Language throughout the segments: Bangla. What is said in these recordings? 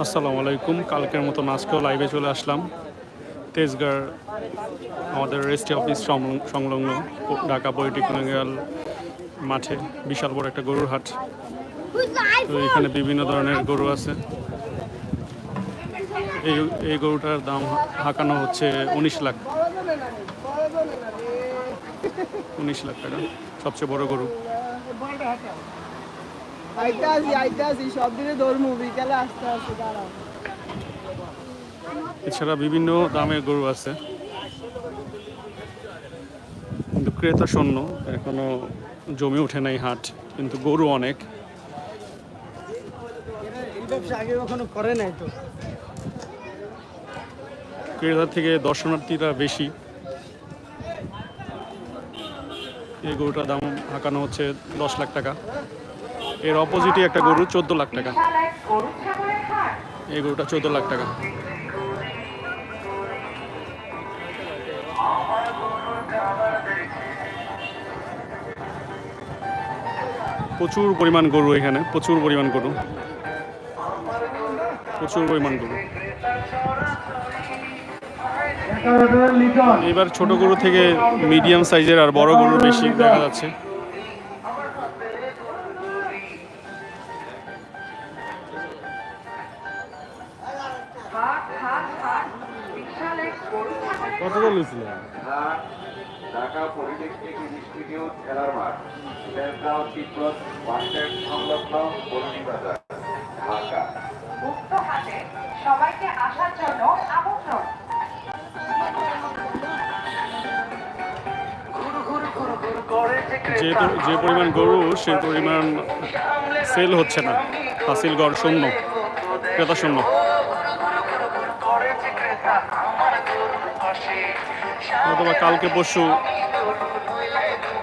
আসসালামু আলাইকুম। কালকের মতো আজকেও লাইভে চলে আসলাম। তেজগাঁর আমাদের রেজিস্ট্রি অফিস সংলগ্ন ঢাকা পলিটেকনিক্যাল মাঠে বিশাল বড় একটা গরুর হাট। তো এখানে বিভিন্ন ধরনের গরু আছে। এই এই গরুটার দাম হাঁকানো হচ্ছে উনিশ লাখ। উনিশ লাখ টাকা, সবচেয়ে বড় গরু। আইতে আসি সব দিনে ধর্ম বিকালে আসতে আসতে দাঁড়াও। এছাড়া বিভিন্ন দামের গরু আছে। কিন্তু ক্রেতা শূন্য এখনও জমে ওঠে নাই হাট কিন্তু গরু অনেক। এই ব্যবসা আগে কখনো করে নাই তো? ক্রেতা থেকে দর্শনার্থীরা বেশি। এই গরুটার দাম হাঁকানো হচ্ছে দশ লাখ টাকা। এর অপোজিটে একটা গরু, চোদ্দ লাখ টাকা। এই গরুটা চোদ্দ লাখ টাকা। প্রচুর পরিমাণ গরু এখানে, প্রচুর পরিমাণ গরু। প্রচুর পরিমাণ গরু। এবার ছোট গরু থেকে মিডিয়াম সাইজের আর বড় গরু বেশি দেখা যাচ্ছে। কত বলেছিল ঢাকা পলিটেকনিক ইনস্টিটিউট খেলার মাঠ। বেলগাঁও তিব্বত বাসস্ট্যান্ড সংলগ্ন বলনি বাজার ঢাকা। মুক্ত হাতে সবাইকে আসার জন্য আমন্ত্রণ। যেহেতু যে পরিমাণ গরু সে পরিমাণ সেল হচ্ছে না। হাসিল গড় শূন্য। ক্রেতা শূন্য। অথবা কালকে পরশু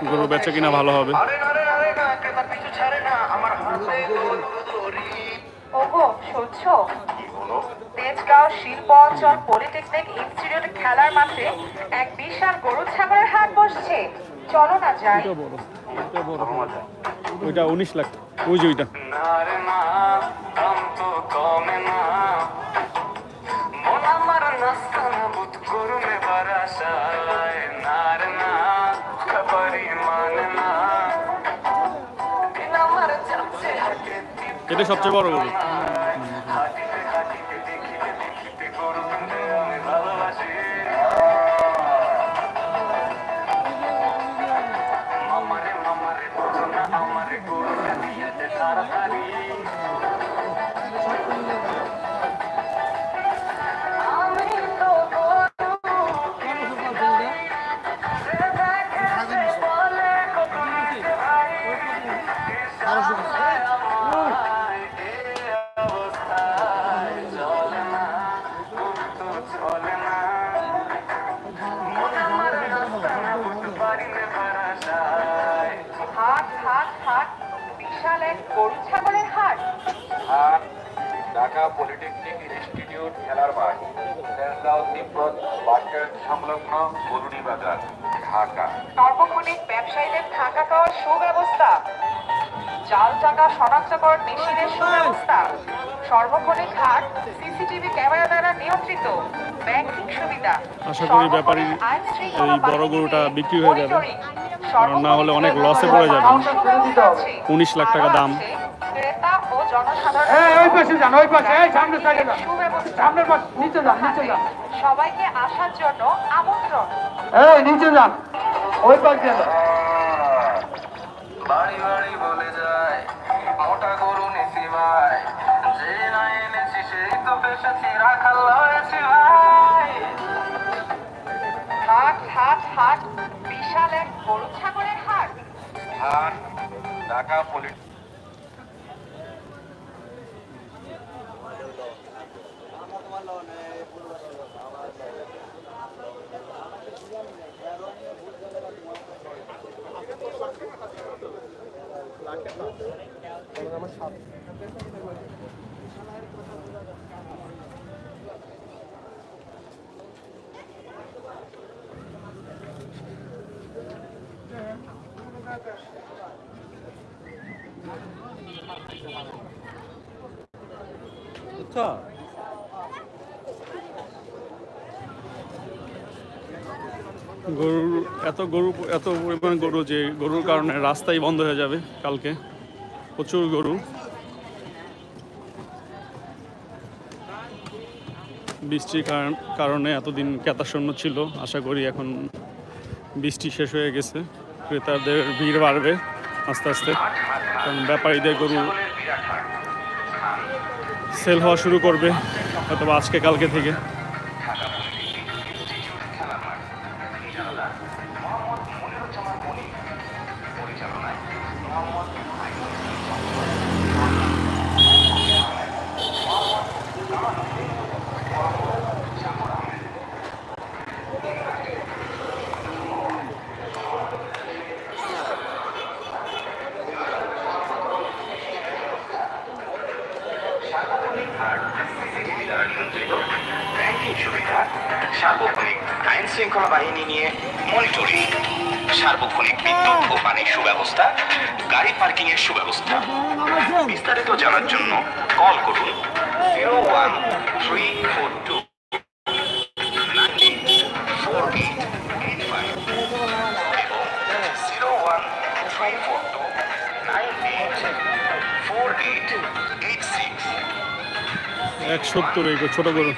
গরু বেচা কিনা ভালো হবে। তেজগাঁও শিল্প অঞ্চল পলিটেকনিক ইনস্টিটিউট খেলার মাঠে এক বিশাল গরু ছাগলের হাট বসছে। চলো না যাই। ওইটা উনিশ লাখ। ওই যে ওইটা। এটা সবচেয়ে বড় গরু হাট হাট হাট বিশাল গরু ছাগলের হাট আর ঢাকা পলিটেকনিক ইনস্টিটিউট খেলার মাঠ বাসস্ট্যান্ড সংলগ্ন বলুনি বাজার ঢাকা সর্বক্ষণিক ব্যবসায়ীদের থাকা খাওয়ার সুব্যবস্থা জাল টাকা শনাক্তকরণ মেশিনের সুব্যবস্থা সর্বক্ষণিক হাট সিসিটিভি ক্যামেরা দ্বারা নিয়ন্ত্রিত আশা করি ব্যাপারী এই বড় গরুটা বিক্রি হয়ে যাবে। কারণ না হলে অনেক লসে পড়ে যাবে। উনিশ লাখ টাকা দাম। যান সবাইকে আসার জন্য আমন্ত্রণ। এই নিচে যান। ওই পাশে যান। বাড়ি বাড়ি বলে যায় মোটা গরু ভাই। যে না এনেছি সেই তো পেশেছি রাখাল হয়েছি ভাই। হাট হাট হাট বিশাল এক গরু ছাগলের হাট। হাট ঢাকা পুলিশ আমার সাথে পলিটেকনিক গরুর, এত গরু, এত পরিমাণ গরু যে গরুর কারণে রাস্তাই বন্ধ হয়ে যাবে কালকে। প্রচুর গরু। বৃষ্টির কারণ- কারণে এতদিন ক্রেতাশূন্য ছিল। আশা করি এখন বৃষ্টি শেষ হয়ে গেছে। ক্রেতাদের ভিড় বাড়বে আস্তে আস্তে। কারণ ব্যাপারীদের গরু সেল হওয়া শুরু করবে অথবা আজকে কালকে থেকে। ব্যাংকিং সুবিধা সার্বক্ষণিক আইন শৃঙ্খলা বাহিনী নিয়ে মনিটরিং সার্বক্ষণিক বিদ্যুৎ সুব্যবস্থা গাড়ি পার্কিং সুব্যবস্থা বিস্তারিত জানার জন্য কল করুন জিরো ওয়ান থ্রি ফোর এক সত্তর এই ছোট গরু।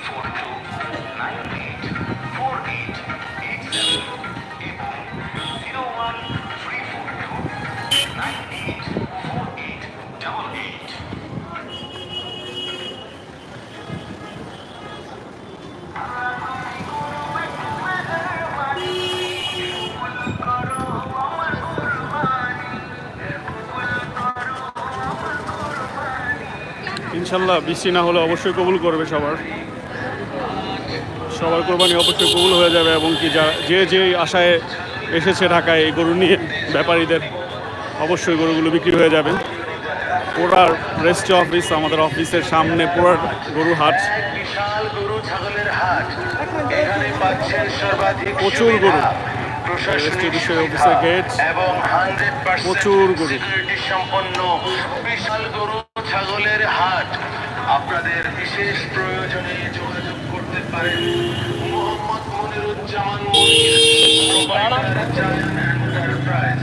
ইনশাল্লাহ বৃষ্টি না হলে অবশ্যই কবুল করবে সবার। সবার কোরবানি অবশ্যই কবুল হয়ে যাবে এবং কি যা যে যে আশায় এসেছে ঢাকায় এই গরু নিয়ে ব্যাপারীদের, অবশ্যই গরুগুলো বিক্রি হয়ে যাবে। পোড়ার রেস্ট অফিস আমাদের অফিসের সামনে পোড়ার গরু হাট। প্রচুর গরু। বিষয়ে অফিসের গেট প্রচুর গরু ছাগলের হাট। আপনাদের বিশেষ প্রয়োজনে যোগাযোগ করতে পারেন। Mohammad Moniruzzaman Monir provider Zayan enterprise